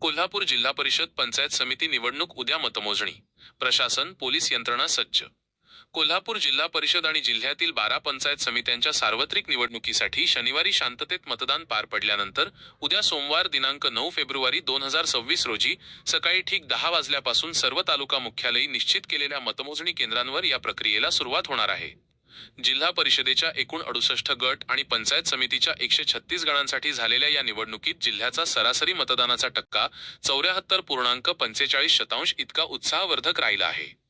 कोल्हापूर जिल्हा परिषद पंचायत समिती निवडणूक उद्या मतमोजणी. प्रशासन पोलीस यंत्रणा सज्ज. कोल्हापूर जिल्हा परिषद आणि जिल्ह्यातील बारा पंचायत समित्यांच्या सार्वत्रिक निवडणुकीसाठी शनिवारी शांततेत मतदान पार पडल्यानंतर उद्या सोमवार दिनांक नऊ फेब्रुवारी दोन हजार सव्वीस रोजी सकाळी ठीक दहा वाजल्यापासून सर्व तालुका मुख्यालयी निश्चित केलेल्या मतमोजणी केंद्रांवर या प्रक्रियेला सुरुवात होणार आहे. जिल्हा परिषदेच्या एकूण अडुसष्ट गट आणि पंचायत समितीच्या एकशे छत्तीस गणांसाठी झालेल्या या निवडणुकीत जिल्ह्याचा सरासरी मतदानाचा टक्का चौऱ्याहत्तर पूर्णांक पंचेचाळीस शतांश इतका उत्साहवर्धक राहिला आहे.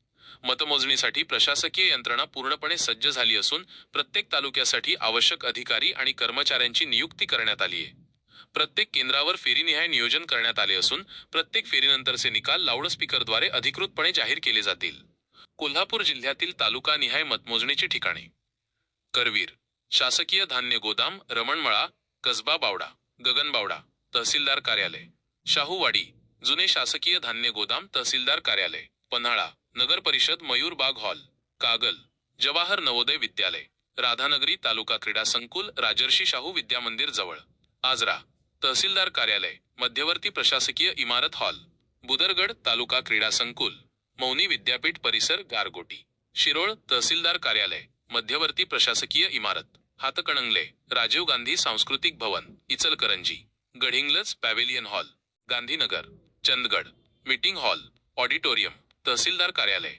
मतमोजणीसाठी प्रशासकीय यंत्रणा पूर्णपणे सज्ज झाली असून प्रत्येक तालुक्यासाठी आवश्यक अधिकारी आणि कर्मचाऱ्यांची नियुक्ती करण्यात आली आहे. प्रत्येक केंद्रावर फेरीनिहाय नियोजन करण्यात आले असून प्रत्येक फेरीनंतरचे निकाल लाऊडस्पीकरद्वारे अधिकृतपणे जाहीर केले जातील. कोल्हापूर जिल्ह्यातील तालुकानिहाय मतमोजणीची ठिकाणे. करवीर शासकीय धान्य गोदाम रमणमळा कसबा बावडा गगनबावडा तहसीलदार कार्यालय. शाहूवाडी जुने शासकीय धान्य गोदाम तहसीलदार कार्यालय. पन्हाळा नगर परिषद मयूरबाग हॉल. कागल जवाहर नवोदय विद्यालय. राधानगरी तालुका क्रीडा संकुल राजर्षी शाहू विद्या मंदिर जवळ. आजरा तहसीलदार कार्यालय मध्यवर्ती प्रशासकीय इमारत हॉल. बुदरगड तालुका क्रीडा संकुल. मौनी विद्यापीठ परिसर गारगोटी. शिरोळ तहसीलदार कार्यालय मध्यवर्ती प्रशासकीय इमारत. हातकणंगले राजीव गांधी सांस्कृतिक भवन Ichalkaranji. Gadhinglaj pavilion hall Gandhinagar. Chandgad meeting hall auditorium tehsildar कार्यालय.